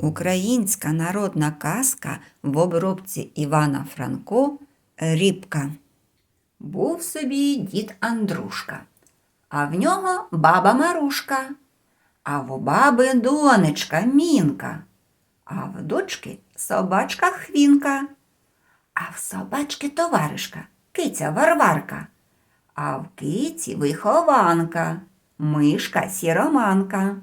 Українська народна казка в обробці Івана Франко Рібка. Був собі дід Андрушка, а в нього баба Марушка, а в баби донечка Мінка, а в дочки собачка Хвінка, а в собачки товаришка киця Варварка, а в киці вихованка, мишка сіроманка.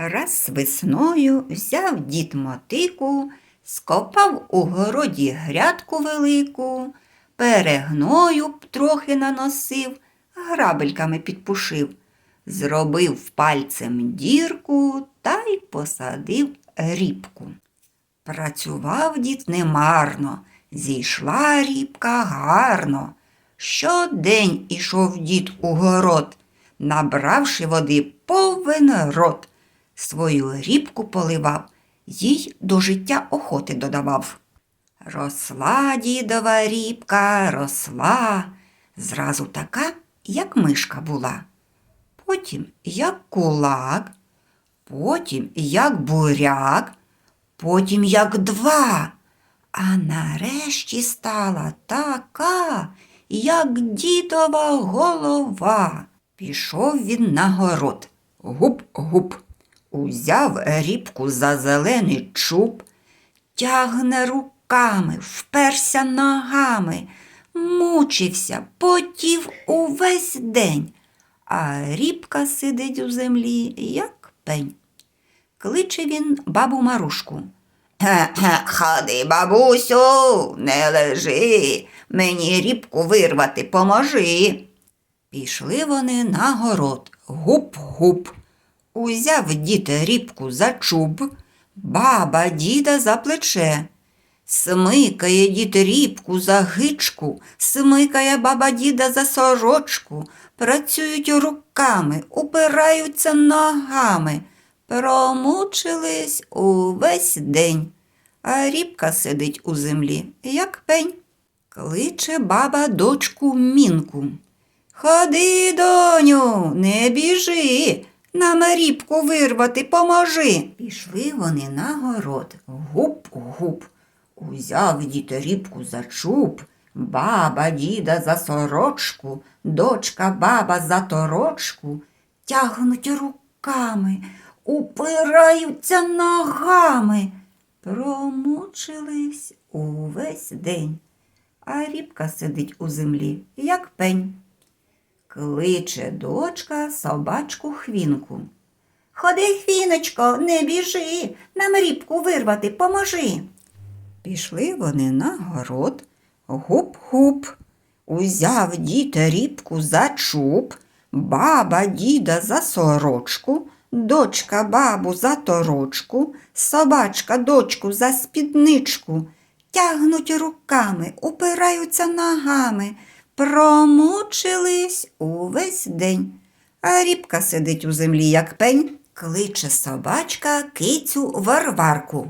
Раз весною взяв дід мотику, скопав у городі грядку велику, перегною б трохи наносив, грабельками підпушив, зробив пальцем дірку та й посадив рібку. Працював дід немарно, зійшла рібка гарно. Щодень ішов дід у город, набравши води повен рот, свою рібку поливав, їй до життя охоти додавав. Росла дідова рібка, росла, зразу така, як мишка була. Потім як кулак, потім як буряк, потім як два, а нарешті стала така, як дідова голова. Пішов він на город. Гуп-гуп. Узяв рібку за зелений чуб, тягне руками, вперся ногами, мучився, потів увесь день, а рібка сидить у землі, як пень. Кличе він бабу Марушку. Ходи, бабусю, не лежи, мені рібку вирвати поможи. Пішли вони на город, гуп-гуп. Узяв дід рібку за чуб, баба діда за плече. Смикає дід рібку за гичку, смикає баба діда за сорочку, працюють руками, упираються ногами, промучились увесь день, а рібка сидить у землі, як пень. Кличе баба дочку мінку. Ходи, доню, не біжи, нам рібку вирвати поможи. Пішли вони на город, гуп-гуп. Узяв дід рібку за чуб, баба діда за сорочку, дочка баба за торочку, тягнуть руками, упираються ногами, промучились увесь день, а рібка сидить у землі, як пень. Кличе дочка собачку хвінку. Ходи, хвіночко, не біжи, нам рібку вирвати поможи. Пішли вони на город, гуп-гуп. Узяв дід рібку за чуб, баба діда за сорочку, дочка бабу за торочку, собачка дочку за спідничку. Тягнуть руками, упираються ногами, промучились увесь день. А рібка сидить у землі, як пень, кличе собачка кицю Варварку.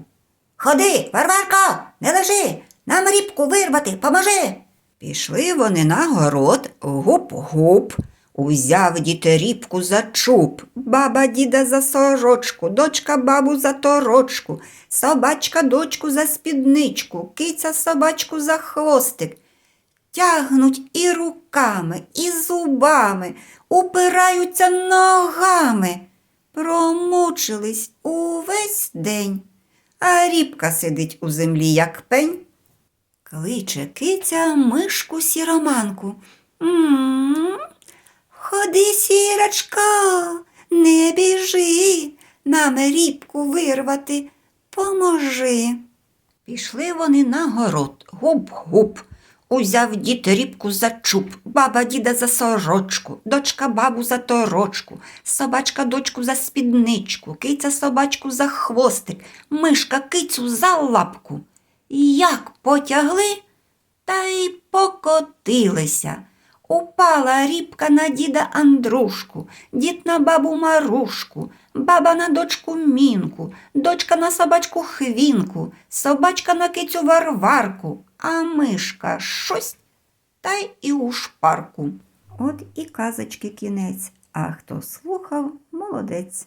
Ходи, Варварко, не лежи, нам рібку вирвати, поможи. Пішли вони на город, гуп-гуп. Узяв дід рібку за чуб, баба діда за сорочку, дочка бабу за торочку, собачка дочку за спідничку, киця собачку за хвостик. Тягнуть і руками, і зубами, упираються ногами. Промучились увесь день, а рібка сидить у землі, як пень. Кличе киця мишку сіроманку. М-м-м, Ходи, сірочка, не біжи, нам рібку вирвати, поможи. Пішли вони на город, гуп-гуп. Узяв дід рібку за чуб, баба діда за сорочку, дочка бабу за торочку, собачка дочку за спідничку, киця собачку за хвостик, мишка кицю за лапку. Як потягли, та й покотилися. Упала рібка на діда Андрушку, дід на бабу Марушку, баба на дочку Мінку, дочка на собачку Хвінку, собачка на кицю Варварку, а мишка щось та й і у шпарку. От і казочки кінець, а хто слухав, молодець.